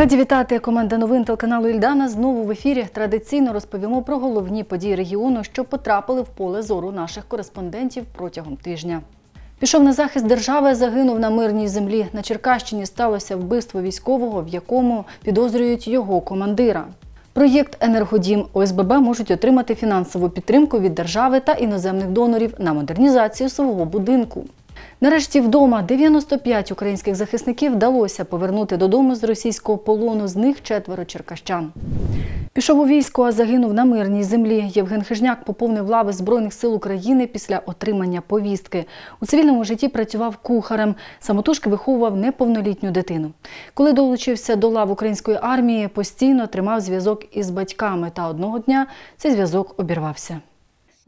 Раді вітати команда новин телеканалу Ільдана. Знову в ефірі традиційно розповімо про головні події регіону, що потрапили в поле зору наших кореспондентів протягом тижня. Пішов на захист держави, загинув на мирній землі. На Черкащині сталося вбивство військового, в якому підозрюють його командира. Проєкт Енергодім ОСББ можуть отримати фінансову підтримку від держави та іноземних донорів на модернізацію свого будинку. Нарешті вдома 95 українських захисників вдалося повернути додому з російського полону. З них четверо черкащан. Пішов у військо, а загинув на мирній землі. Євген Хижняк поповнив лави Збройних сил України після отримання повістки. У цивільному житті працював кухарем. Самотужки виховував неповнолітню дитину. Коли долучився до лав української армії, постійно тримав зв'язок із батьками. Та одного дня цей зв'язок обірвався.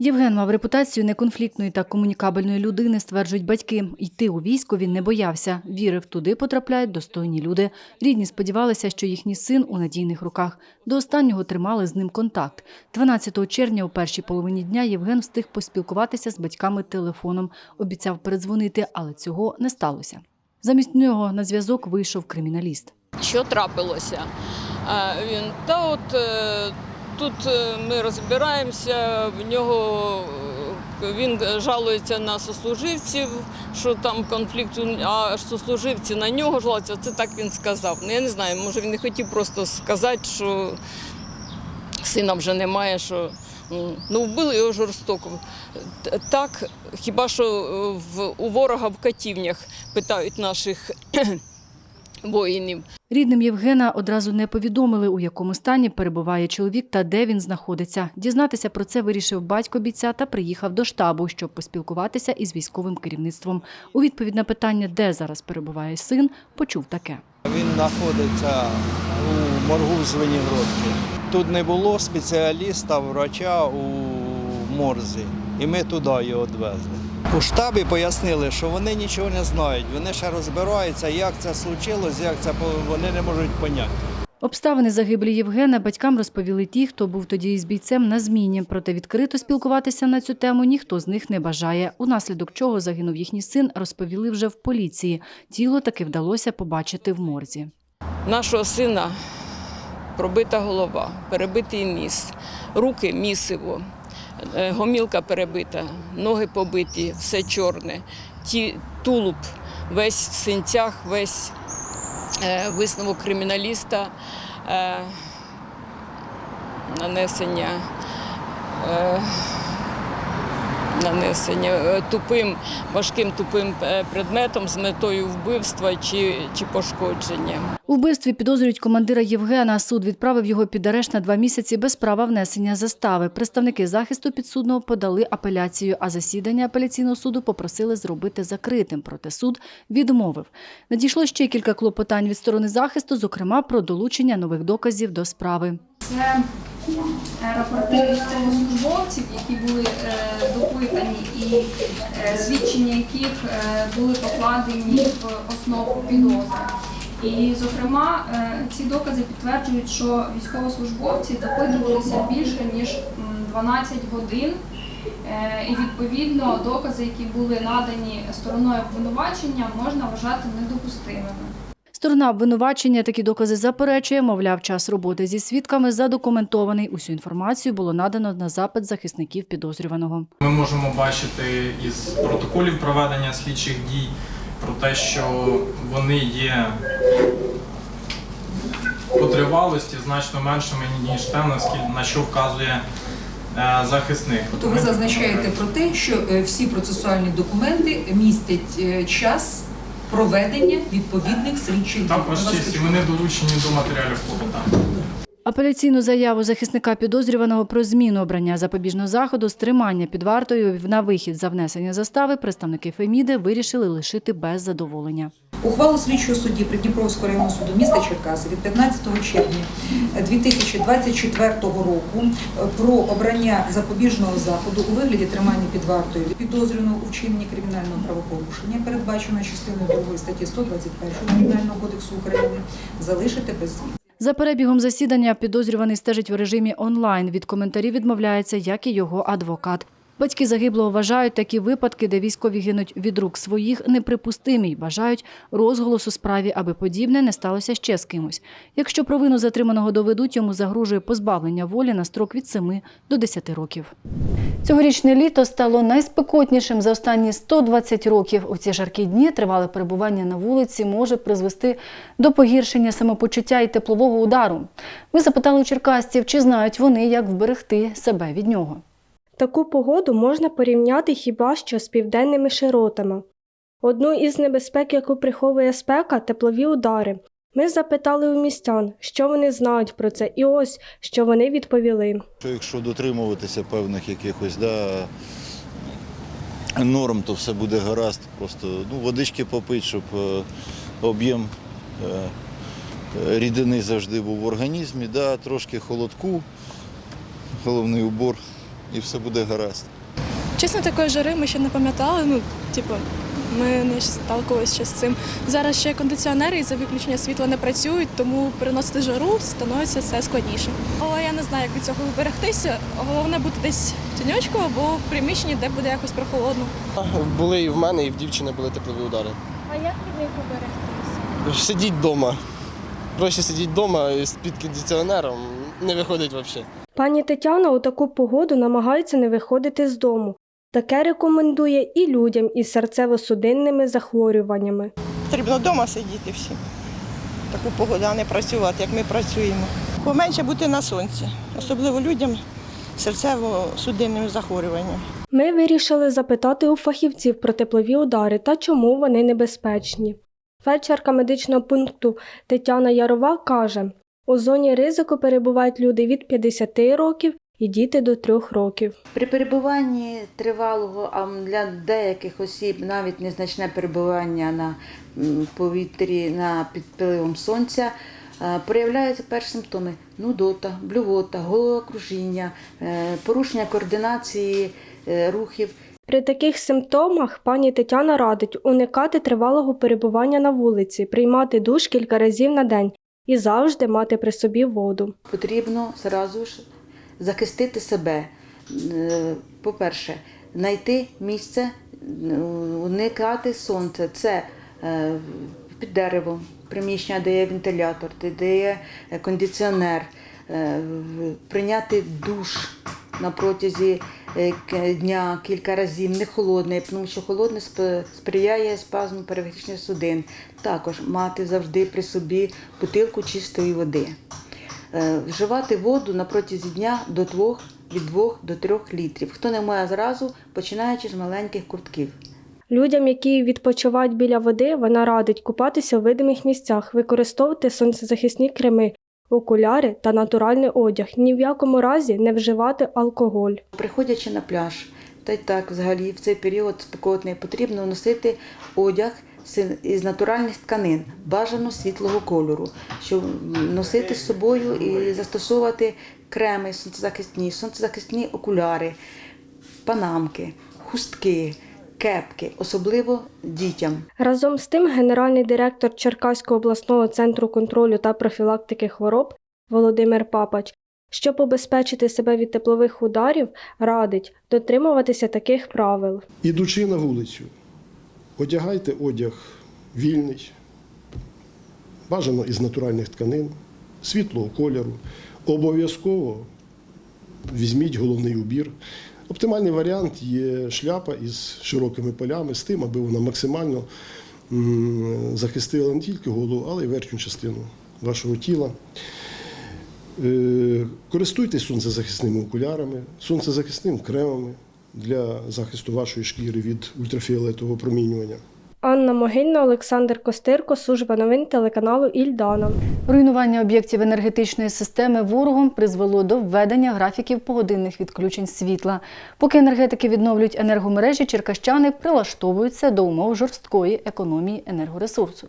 Євген мав репутацію неконфліктної та комунікабельної людини, стверджують батьки. Йти у військо він не боявся. Вірив, туди потрапляють достойні люди. Рідні сподівалися, що їхній син у надійних руках. До останнього тримали з ним контакт. 12 червня у першій половині дня Євген встиг поспілкуватися з батьками телефоном. Обіцяв передзвонити, але цього не сталося. Замість нього на зв'язок вийшов криміналіст. Що трапилося? Він та от е, тут е, ми розбираємося, в нього е, він жалується на сослуживців, що там конфлікт, а сослуживці на нього жалуються. Це так він сказав. Ну, я не знаю, може він не хотів просто сказати, що сина вже немає, що ну вбили його жорстоко. Так, хіба що е, в, у ворога в катівнях питають наших воїнів. Рідним Євгена одразу не повідомили, у якому стані перебуває чоловік та де він знаходиться. Дізнатися про це вирішив батько бійця та приїхав до штабу, щоб поспілкуватися із військовим керівництвом. У відповідь на питання, де зараз перебуває син, почув таке. Він знаходиться у моргу в Звенігородці. Тут не було спеціаліста, врача у морзі, і ми туди його відвезли. У штабі пояснили, що вони нічого не знають, вони ще розбираються, як це случилось, як це вони не можуть поняти. Обставини загиблі Євгена батькам розповіли ті, хто був тоді із бійцем на зміні. Проте відкрито спілкуватися на цю тему ніхто з них не бажає. Унаслідок чого загинув їхній син, розповіли вже в поліції. Тіло таки вдалося побачити в морзі. Нашого сина пробита голова, перебитий ніс, руки місиво, гомілка перебита, ноги побиті, все чорне, ті, тулуб весь в синцях, весь е, висновок криміналіста, е, нанесення. Е, Нанесення е, тупим, важким тупим е, предметом з метою вбивства чи, чи пошкодження. У вбивстві підозрюють командира Євгена. Суд відправив його під арешт на два місяці без права внесення застави. Представники захисту підсудного подали апеляцію, а засідання апеляційного суду попросили зробити закритим. Проте суд відмовив. Надійшло ще кілька клопотань від сторони захисту, зокрема про долучення нових доказів до справи. Це е, рапорти військовослужбовців, які були е, допитані, і е, свідчення яких були покладені в основу підозри. І, зокрема, ці докази підтверджують, що військовослужбовці допитувалися більше ніж 12 годин. І відповідно докази, які були надані стороною обвинувачення, можна вважати недопустимими. Сторона обвинувачення такі докази заперечує, мовляв, час роботи зі свідками задокументований. Усю інформацію було надано на запит захисників підозрюваного. Ми можемо бачити із протоколів проведення слідчих дій про те, що вони є по тривалості значно меншими, ніж те, наскільки на що вказує е, захисник. То ви зазначаєте про те, що е, всі процесуальні документи містять е, час проведення відповідних слідчих дій. Так, ваш честь, і вони долучені до матеріалів клопотання. Апеляційну заяву захисника підозрюваного про зміну обрання запобіжного заходу з тримання під вартою на вихід за внесення застави представники Феміди вирішили лишити без задоволення. Ухвалу слідчого судді Придніпровського районного суду міста Черкаси від 15 червня 2024 року про обрання запобіжного заходу у вигляді тримання під вартою підозрюваного у вчиненні кримінального правопорушення, передбаченого частиною 2 статті 121 Кримінального кодексу України, залишити без змін. За перебігом засідання підозрюваний стежить в режимі онлайн. Від коментарів відмовляється, як і його адвокат. Батьки загиблого вважають такі випадки, де військові гинуть від рук своїх, неприпустимі й бажають розголосу справі, аби подібне не сталося ще з кимось. Якщо провину затриманого доведуть, йому загрожує позбавлення волі на строк від 7 до 10 років. Цьогорічне літо стало найспекотнішим за останні 120 років. У ці жаркі дні тривале перебування на вулиці може призвести до погіршення самопочуття і теплового удару. Ми запитали у черкасців, чи знають вони, як вберегти себе від нього. Таку погоду можна порівняти хіба що з південними широтами. Одну із небезпек, яку приховує спека, теплові удари. Ми запитали у містян, що вони знають про це, і ось що вони відповіли. Що якщо дотримуватися певних якихось да, норм, то все буде гаразд. Просто ну, водички попити, щоб е, об'єм е, рідини завжди був в організмі, да, трошки холодку, головний убор, і все буде гаразд. Чесно, такої жари ми ще не пам'ятали. Ну, типу, ми не сталкувалися ще з цим. Зараз ще кондиціонери із-за виключення світла не працюють, тому переносити жару становиться все складніше. Але я не знаю, як від цього виберегтися. Головне бути десь в тіньочку або в приміщенні, де буде якось прохолодно. Були і в мене, і в дівчини були теплові удари. А як від них виберегтися? Сидіть вдома. Проще сидіть вдома під кондиціонером, не виходить взагалі. Пані Тетяна у таку погоду намагається не виходити з дому. Таке рекомендує і людям із серцево-судинними захворюваннями. Потрібно вдома сидіти всім. Таку погоду, а не працювати, як ми працюємо. Поменше бути на сонці, особливо людям з серцево-судинним захворюванням. Ми вирішили запитати у фахівців про теплові удари та чому вони небезпечні. Фельдшерка медичного пункту Тетяна Ярова каже, у зоні ризику перебувають люди від 50 років і діти до 3 років. При перебуванні тривалого, а для деяких осіб навіть незначне перебування на повітрі на під впливом сонця. е, Проявляються перші симптоми нудота, блювота, головокружіння, е, порушення координації е, рухів. При таких симптомах пані Тетяна радить уникати тривалого перебування на вулиці, приймати душ кілька разів на день і завжди мати при собі воду. Потрібно зразу ж захистити себе. Е, По-перше, знайти місце, е, уникати сонця. Це е, під деревом, приміщення, де є вентилятор, де- є кондиціонер, прийняти душ на протязі е, дня кілька разів, не холодний, тому що холодний сп- сприяє спазму периферичних судин. Також мати завжди при собі бутилку чистої води. Е, Вживати воду на протязі дня до двох, від 2 до 3 літрів. Хто не має зразу, починаючи з маленьких куртків. Людям, які відпочивають біля води, вона радить купатися у видимих місцях, використовувати сонцезахисні креми, окуляри та натуральний одяг. Ні в якому разі не вживати алкоголь. Приходячи на пляж, та й так взагалі в цей період спекотний потрібно носити одяг із натуральних тканин, бажано світлого кольору, щоб носити з собою і застосовувати креми сонцезахисні, сонцезахисні окуляри, панамки, хустки, кепки, особливо дітям. Разом з тим, генеральний директор Черкаського обласного центру контролю та профілактики хвороб Володимир Папач, щоб обезпечити себе від теплових ударів, радить дотримуватися таких правил. Ідучи на вулицю, одягайте одяг вільний, бажано із натуральних тканин, світлого кольору. Обов'язково візьміть головний убір. Оптимальний варіант є шляпа із широкими полями, з тим, аби вона максимально захистила не тільки голову, але й верхню частину вашого тіла. Е, Користуйтесь сонцезахисними окулярами, сонцезахисними кремами для захисту вашої шкіри від ультрафіолетового промінювання. Анна Могильна, Олександр Костирко, служба новин телеканалу Ільдана. Руйнування об'єктів енергетичної системи ворогом призвело до введення графіків погодинних відключень світла. Поки енергетики відновлюють енергомережі, черкащани прилаштовуються до умов жорсткої економії енергоресурсу.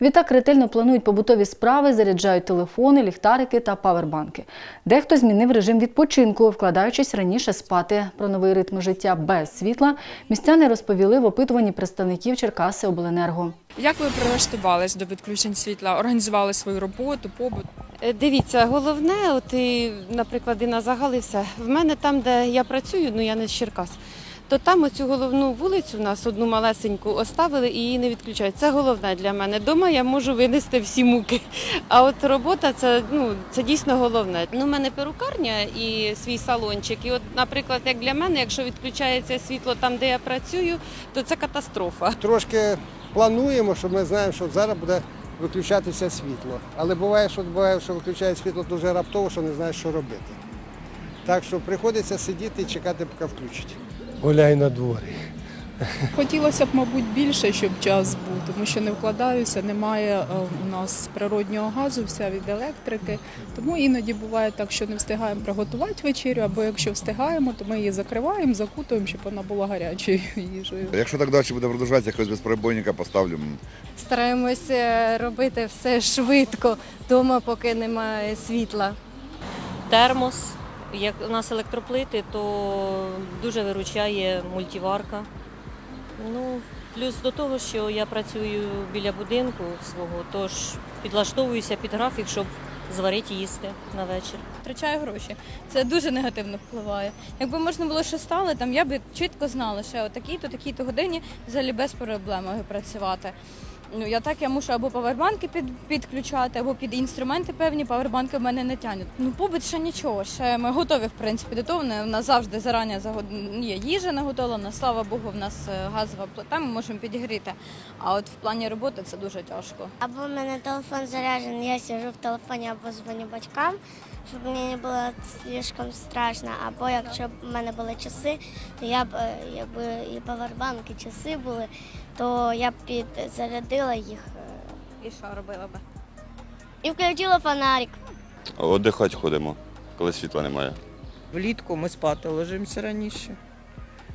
Відтак ретельно планують побутові справи, заряджають телефони, ліхтарики та павербанки. Дехто змінив режим відпочинку, вкладаючись раніше спати. Про новий ритм життя без світла містяни розповіли в опитуванні представників Черкаси Обленерго. Як ви прилаштувались до відключень світла? Організували свою роботу, побут? Е, Дивіться, головне, от і, наприклад, і на загалився. все. В мене там, де я працюю, ну я не з Черкас, то там оцю головну вулицю у нас одну малесеньку оставили і її не відключають. Це головне для мене. Дома я можу винести всі муки. А от робота це, ну, це дійсно головне. Ну, у мене перукарня і свій салончик. І от, наприклад, як для мене, якщо відключається світло там, де я працюю, то це катастрофа. Трошки плануємо, що ми знаємо, що зараз буде виключатися світло. Але буває, що буває, що виключає світло дуже раптово, що не знаєш, що робити. Так що приходиться сидіти і чекати, поки включать. Гуляй на дворі. Хотілося б, мабуть, більше, щоб час був, тому що не вкладаюся, немає е, у нас природнього газу, вся від електрики. Тому іноді буває так, що не встигаємо приготувати вечерю, або якщо встигаємо, то ми її закриваємо, закутуємо, щоб вона була гарячою їжею. Якщо так далі буде продовжуватися, якогось безперебойника поставлю. Стараємося робити все швидко вдома, поки немає світла. термос. Як у нас електроплити, то дуже виручає мультиварка. Ну, плюс до того, що я працюю біля будинку свого, тож підлаштовуюся під графік, щоб зварити їсти на вечір. Втрачаю гроші. Це дуже негативно впливає. Якби можна було що стало, там я би чітко знала, що о такій-то, такій-то годині взагалі без проблем працювати. Ну я так я мушу або павербанки під, підключати, або під інструменти певні павербанки в мене не тянуть. Ну побут ще нічого. Ще ми готові в принципі до того. У нас завжди зарані загод- є їжа наготовлена. Слава Богу, в нас е, газова плита. Ми можемо підігріти. А от в плані роботи це дуже тяжко. Або в мене телефон заряджений, я сижу в телефоні або дзвоню батькам, щоб мені не було слишком страшно. Або якщо б в мене були часи, то я б е, якби і павербанк, і часи були, то я б підзарядила їх. І що робила би? І включила фонарик. Отдихати ходимо, коли світла немає. Влітку ми спати ложимося раніше.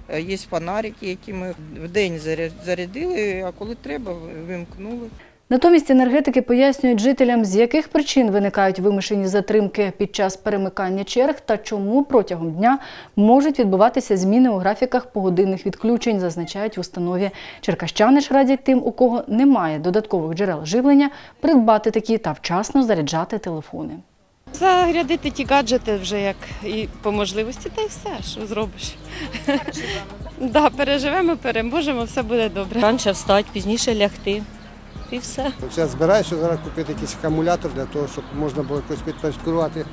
Е, Є фонарики, які ми в день зарядили, а коли треба, вимкнули. Натомість енергетики пояснюють жителям, з яких причин виникають вимушені затримки під час перемикання черг та чому протягом дня можуть відбуватися зміни у графіках погодинних відключень, зазначають в установі. Черкащани ж радять тим, у кого немає додаткових джерел живлення, придбати такі та вчасно заряджати телефони. Зарядити ті гаджети вже як і по можливості, та й все, що зробиш. Да, переживемо, переможемо, все буде добре. Раніше встати, пізніше лягти. І все. Я збираюся зараз купити якийсь акумулятор для того, щоб можна було якось підпорядкувати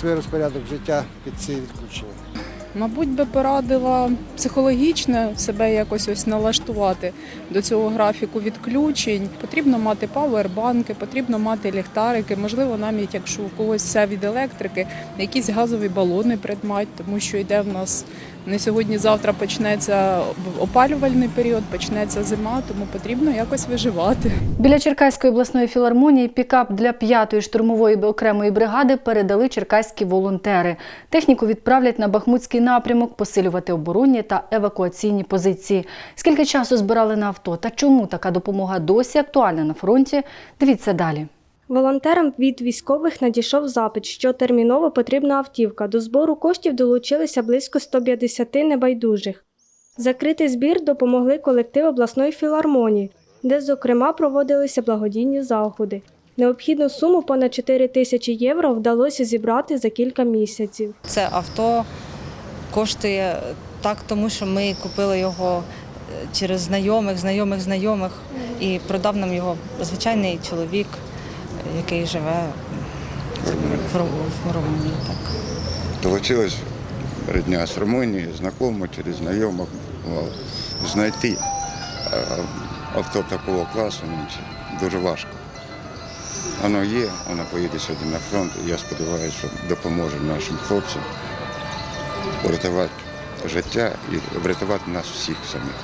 свій розпорядок життя під ці відключення. Мабуть, би порадила психологічно себе якось ось налаштувати до цього графіку відключень. Потрібно мати павербанки, потрібно мати ліхтарики, можливо, навіть якщо у когось все від електрики, якісь газові балони придмать, тому що йде в нас не сьогодні-завтра почнеться опалювальний період, почнеться зима, тому потрібно якось виживати. Біля Черкаської обласної філармонії пікап для п'ятої штурмової окремої бригади передали черкаські волонтери. Техніку відправлять на Бахмутський напрямок посилювати оборонні та евакуаційні позиції. Скільки часу збирали на авто та чому така допомога досі актуальна на фронті? Дивіться далі. Волонтерам від військових надійшов запит, що терміново потрібна автівка. До збору коштів долучилися близько 150 небайдужих. Закрити збір допомогли колектив обласної філармонії, де, зокрема, проводилися благодійні заходи. Необхідну суму понад 4 тисячі євро вдалося зібрати за кілька місяців. Це авто коштує так, тому що ми купили його е, через знайомих, знайомих, знайомих, і продав нам його звичайний чоловік, який живе в Ру- в Румунії. Так. Получилось родня з Румунії, знайомо через знайомих знайти е, авто такого класу ну, дуже важко. Воно є, воно поїде сьогодні на фронт, і я сподіваюся, що допоможе нашим хлопцям врятувати життя і врятувати нас всіх самих.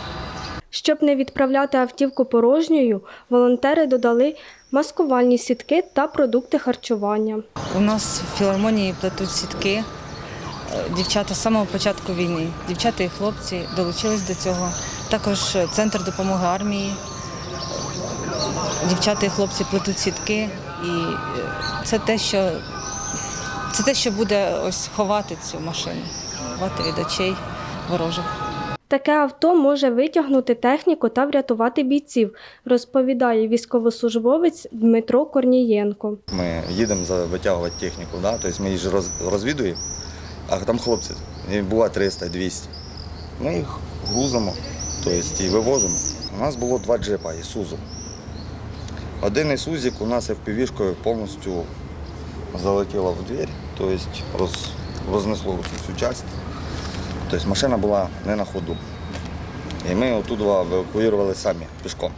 Щоб не відправляти автівку порожньою, волонтери додали маскувальні сітки та продукти харчування. У нас в філармонії плетуть сітки. е, Дівчата з самого початку війни, дівчата і хлопці долучились до цього. Також центр допомоги армії. Дівчата і хлопці плетуть сітки, і е, це те, що це те, що буде ось ховати цю машину, ховати від очей ворожих. Таке авто може витягнути техніку та врятувати бійців, розповідає військовослужбовець Дмитро Корнієнко. Ми їдемо витягувати техніку, да? тобто ми її розвідуємо, а там хлопці, і буває 300-200. Ми їх грузимо тобто, і вивозимо. У нас було два джипа Ісузу. Один Ісузик у нас FPV-шкою повністю залетіло в двір, тобто рознесло цю частину. Тобто машина була не на ходу. І ми оттуда евакуювали самі пішком.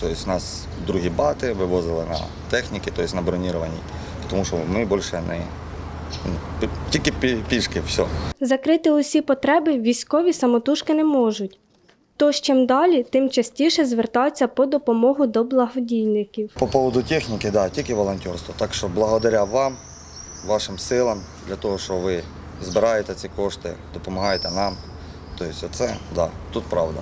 Тобто нас другі бати вивозили на техніки, тобто на бронірованій, тому що ми більше не ну, тільки пішки, все. Закрити усі потреби військові самотужки не можуть. Тож чим далі, тим частіше звертаються по допомогу до благодійників. По поводу техніки, да, тільки волонтерство. Так що благодаря вам, вашим силам, для того, що ви збираєте ці кошти, допомагаєте нам. Тобто це, да, тут правда.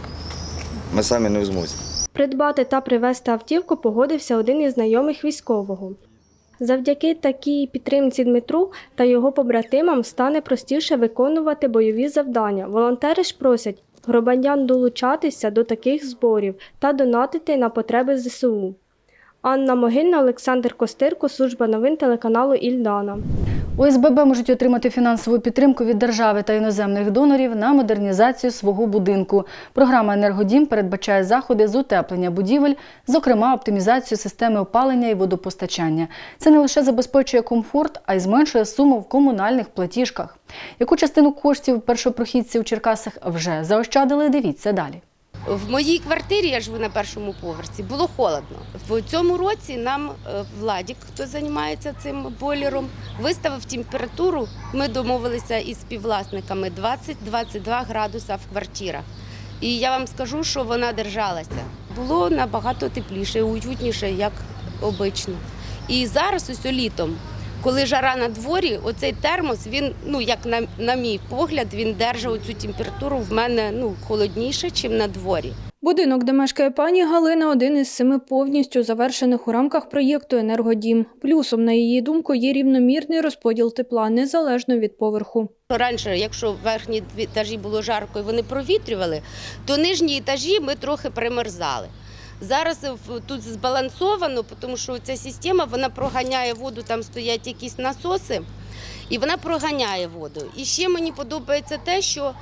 Ми самі не в змозі. Придбати та привезти автівку погодився один із знайомих військового. Завдяки такій підтримці Дмитру та його побратимам стане простіше виконувати бойові завдання. Волонтери ж просять громадян долучатися до таких зборів та донатити на потреби ЗСУ. Анна Могильна, Олександр Костирко, служба новин телеканалу Ільдана. ОСББ можуть отримати фінансову підтримку від держави та іноземних донорів на модернізацію свого будинку. Програма Енергодім передбачає заходи з утеплення будівель, зокрема оптимізацію системи опалення і водопостачання. Це не лише забезпечує комфорт, а й зменшує суму в комунальних платіжках. Яку частину коштів першопрохідці у Черкасах вже заощадили? Дивіться далі. В моїй квартирі, я живу на першому поверсі, було холодно. В цьому році нам е, Владік, хто займається цим бойлером, виставив температуру. Ми домовилися із співвласниками 20-22 градуса в квартирах. І я вам скажу, що вона держалася. Було набагато тепліше, уютніше, як обично. І зараз, ось літом, коли жара на дворі, оцей термос, він, ну як на, на мій погляд, він держав цю температуру в мене ну, холодніше, ніж на дворі. Будинок, де мешкає пані Галина, один із семи повністю завершених у рамках проєкту Енергодім. Плюсом, на її думку, є рівномірний розподіл тепла незалежно від поверху. Раніше, якщо верхні етажі було жарко і вони провітрювали, то нижні етажі ми трохи примерзали. Зараз в- тут збалансовано, тому що ця система вона проганяє воду, там стоять якісь насоси, і вона проганяє воду. І ще мені подобається те, що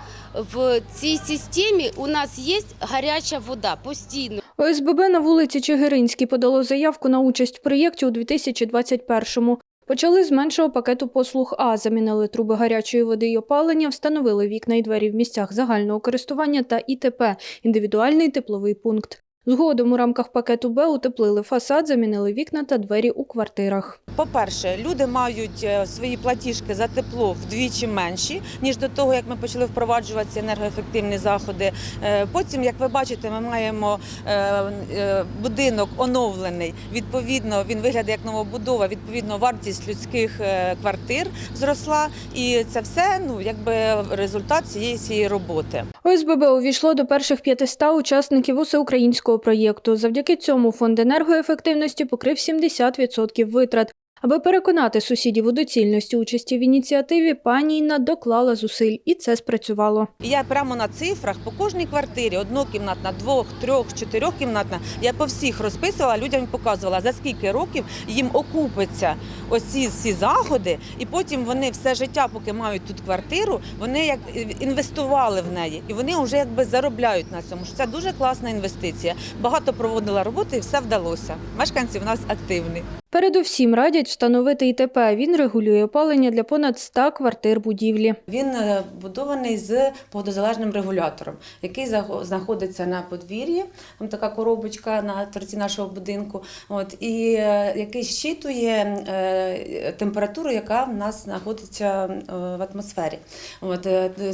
в цій системі у нас є гаряча вода постійно. ОСББ на вулиці Чигиринській подало заявку на участь в проєкті у 2021-му. Почали з меншого пакету послуг А, замінили труби гарячої води й опалення, встановили вікна і двері в місцях загального користування та ІТП – індивідуальний тепловий пункт. Згодом у рамках пакету Б утеплили фасад, замінили вікна та двері у квартирах. По-перше, люди мають е, свої платіжки за тепло вдвічі менші, ніж до того, як ми почали впроваджувати ці енергоефективні заходи. Е, Потім, як ви бачите, ми маємо е, будинок оновлений. Відповідно, він виглядає як новобудова. Відповідно, вартість людських квартир зросла. І це все ну, якби результат цієї цієї роботи. ОСББ увійшло до перших 500 учасників усеукраїнського проєкту. Завдяки цьому фонд енергоефективності покрив 70% витрат. Аби переконати сусідів у доцільності участі в ініціативі, пані Інна доклала зусиль, і це спрацювало. Я прямо на цифрах по кожній квартирі, однокімнатна, двох, трьох, чотирьохкімнатна, я по всіх розписувала, людям показувала, за скільки років їм окупиться оці всі заходи, і потім вони все життя, поки мають тут квартиру, вони як інвестували в неї, і вони вже якби заробляють на цьому. Це дуже класна інвестиція. Багато проводила роботи, і все вдалося. Мешканці в нас активні. Передусім радять встановити ІТП. Він регулює опалення для понад 100 квартир будівлі. Він е, будований з водозалежним регулятором, який знаходиться на подвір'ї. Там така коробочка на торці нашого будинку. От і е, який щитує е, температуру, яка в нас знаходиться в атмосфері. От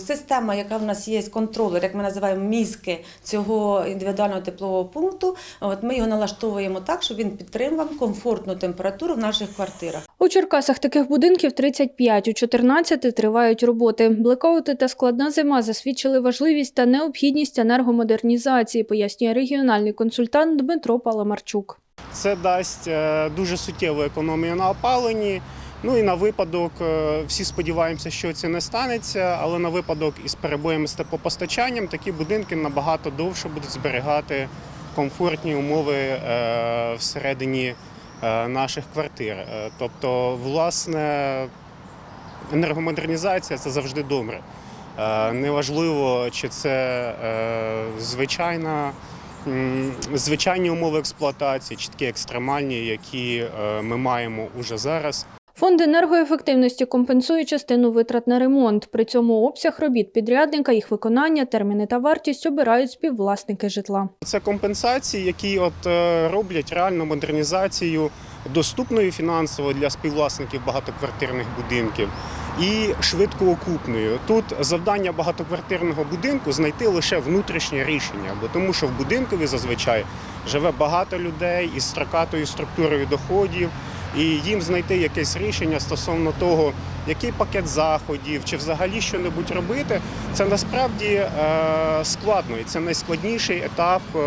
система, яка в нас є, контролер, як ми називаємо мізки цього індивідуального теплового пункту. От ми його налаштовуємо так, щоб він підтримував комфортну температуру в наших квартирах. У Черкасах таких будинків 35, у 14 тривають роботи. Блекаути та складна зима засвідчили важливість та необхідність енергомодернізації, пояснює регіональний консультант Дмитро Паламарчук. Це дасть е, дуже суттєву економію на опаленні Ну і на випадок, е, всі сподіваємося, що це не станеться, але на випадок із перебоями з теплопостачанням такі будинки набагато довше будуть зберігати комфортні умови е, всередині наших квартир. Е, Тобто, власне, енергомодернізація це завжди добре. Е, Неважливо, чи це е, звичайна, звичайні умови експлуатації, чи такі екстремальні, які е, ми маємо уже зараз. Фонд енергоефективності компенсує частину витрат на ремонт. При цьому обсяг робіт підрядника, їх виконання, терміни та вартість обирають співвласники житла. Це компенсації, які от е, роблять реальну модернізацію доступною фінансово для співвласників багатоквартирних будинків і швидкоокупною. Тут завдання багатоквартирного будинку знайти лише внутрішнє рішення, бо тому що в будинкові зазвичай живе багато людей із строкатою структурою доходів. І їм знайти якесь рішення стосовно того, який пакет заходів, чи взагалі що-небудь робити, це насправді е, складно, і це найскладніший етап е,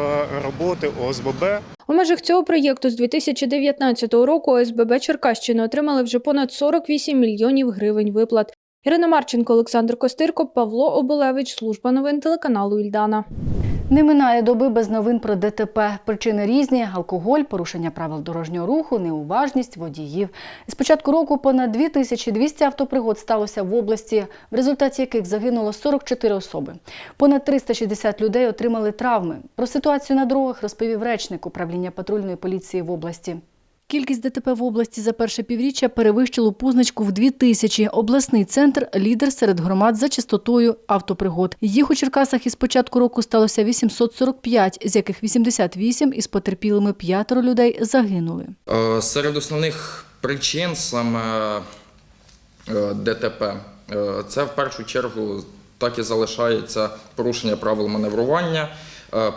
роботи ОСББ. У межах цього проєкту з 2019 року ОСББ Черкащини отримали вже понад 48 мільйонів гривень виплат. Ірина Марченко, Олександр Костирко, Павло Оболевич, служба новин телеканалу Ільдана. Не минає доби без новин про ДТП. Причини різні: алкоголь, порушення правил дорожнього руху, неуважність водіїв. З початку року понад 2200 автопригод сталося в області, в результаті яких загинуло 44 особи. Понад 360 людей отримали травми. Про ситуацію на дорогах розповів речник управління патрульної поліції в області. Кількість ДТП в області за перше півріччя перевищило позначку в 2 тисячі. Обласний центр – лідер серед громад за частотою автопригод. Їх у Черкасах із початку року сталося 845, з яких 88 із потерпілими п'ятеро людей загинули. Е, Серед основних причин саме е, ДТП е, це в першу чергу так і залишається порушення правил маневрування,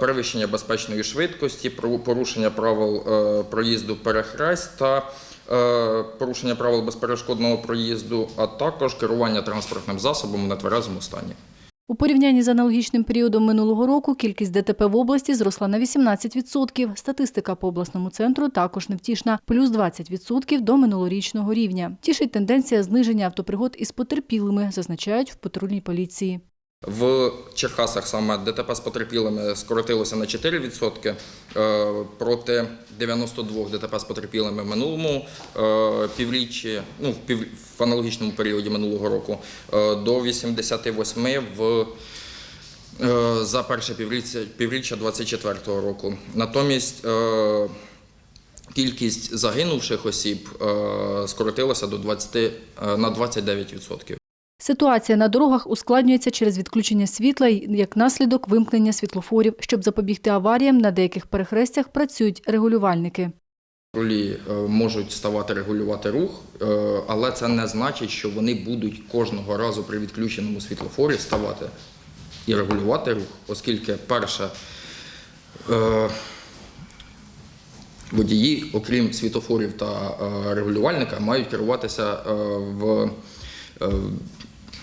перевищення безпечної швидкості, порушення правил е, проїзду перехрест та е, порушення правил безперешкодного проїзду, а також керування транспортним засобом у нетверезому стані. У порівнянні з аналогічним періодом минулого року кількість ДТП в області зросла на 18%. Статистика по обласному центру також невтішна – плюс 20% до минулорічного рівня. Тішить тенденція зниження автопригод із потерпілими, зазначають в патрульній поліції. В Черкасах саме ДТП з потерпілими скоротилося на 4%, е, проти 92 ДТП з потерпілими в минулому е, півріччі, ну, в, аналогічному періоді минулого року, е, до 88 в за перше півріччя, півріччя 24 року. Натомість кількість загинувших осіб скоротилася до 20, е, на 29%. Ситуація на дорогах ускладнюється через відключення світла і як наслідок вимкнення світлофорів. Щоб запобігти аваріям, на деяких перехрестях працюють регулювальники. Рулі е, можуть ставати регулювати рух, е, але це не значить, що вони будуть кожного разу при відключеному світлофорі ставати і регулювати рух, оскільки перше е, водії, окрім світлофорів та регулювальника, мають керуватися в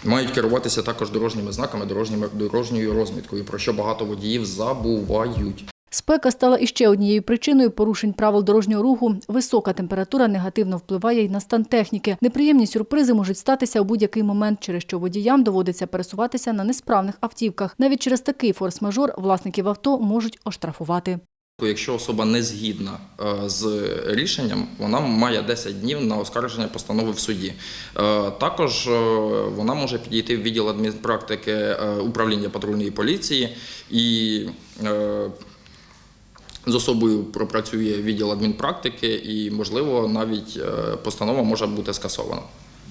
мають керуватися також дорожніми знаками, дорожніми дорожньою розміткою, про що багато водіїв забувають. Спека стала іще однією причиною порушень правил дорожнього руху. Висока температура негативно впливає й на стан техніки. Неприємні сюрпризи можуть статися у будь-який момент, через що водіям доводиться пересуватися на несправних автівках. Навіть через такий форс-мажор власників авто можуть оштрафувати. Якщо особа не згідна е, з рішенням, вона має 10 днів на оскарження постанови в суді. Е, Також е, вона може підійти в відділ адмінпрактики управління патрульної поліції і з особою пропрацює відділ адмінпрактики, і, можливо, навіть постанова може бути скасована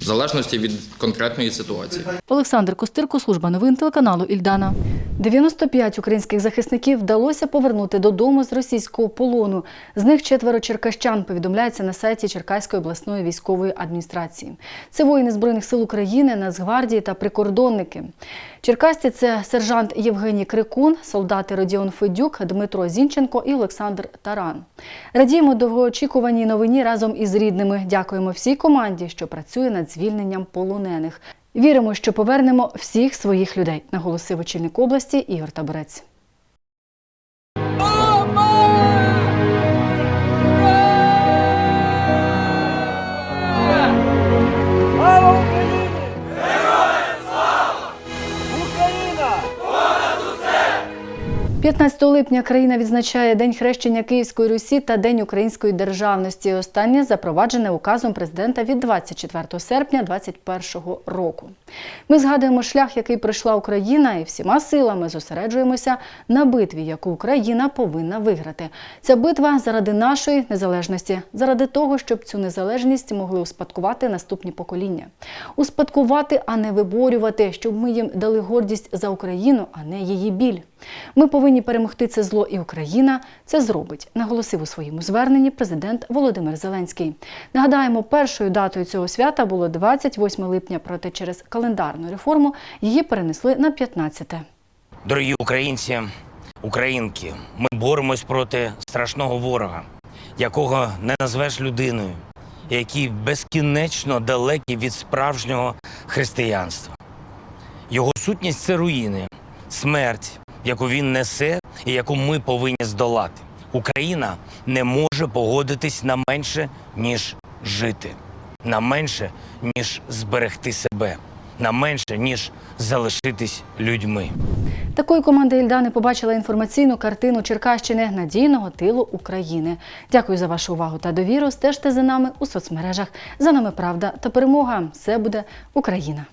в залежності від конкретної ситуації. Олександр Костирко, служба новин телеканалу Ільдана. 95 українських захисників вдалося повернути додому з російського полону. З них четверо черкащан повідомляється на сайті Черкаської обласної військової адміністрації. Це воїни Збройних сил України, Нацгвардії та прикордонники. Черкасці це сержант Євгеній Крикун, солдати Родіон Федюк, Дмитро Зінченко і Олександр Таран. Радіємо довгоочікуваній новині разом із рідними. Дякуємо всій команді, що працює над звільненням полонених. Віримо, що повернемо всіх своїх людей, наголосив очільник області Ігор Таборець. 15 липня країна відзначає День хрещення Київської Русі та День української державності. Останнє запроваджене указом президента від 24 серпня 2021 року. Ми згадуємо шлях, який пройшла Україна, і всіма силами зосереджуємося на битві, яку Україна повинна виграти. Ця битва заради нашої незалежності, заради того, щоб цю незалежність могли успадкувати наступні покоління. Успадкувати, а не виборювати, щоб ми їм дали гордість за Україну, а не її біль. Ми повинні перемогти це зло, і Україна це зробить, наголосив у своєму зверненні президент Володимир Зеленський. Нагадаємо, першою датою цього свята було 28 липня, проте через календарну реформу її перенесли на 15. Дорогі українці, українки, ми боремось проти страшного ворога, якого не назвеш людиною, який безкінечно далекий від справжнього християнства. Його сутність це руїни, смерть, яку він несе і яку ми повинні здолати. Україна не може погодитись на менше, ніж жити, на менше, ніж зберегти себе, на менше, ніж залишитись людьми. Такою команда Ільдани побачила інформаційну картину Черкащини надійного тилу України. Дякую за вашу увагу та довіру. Стежте за нами у соцмережах. За нами правда та перемога. Все буде Україна.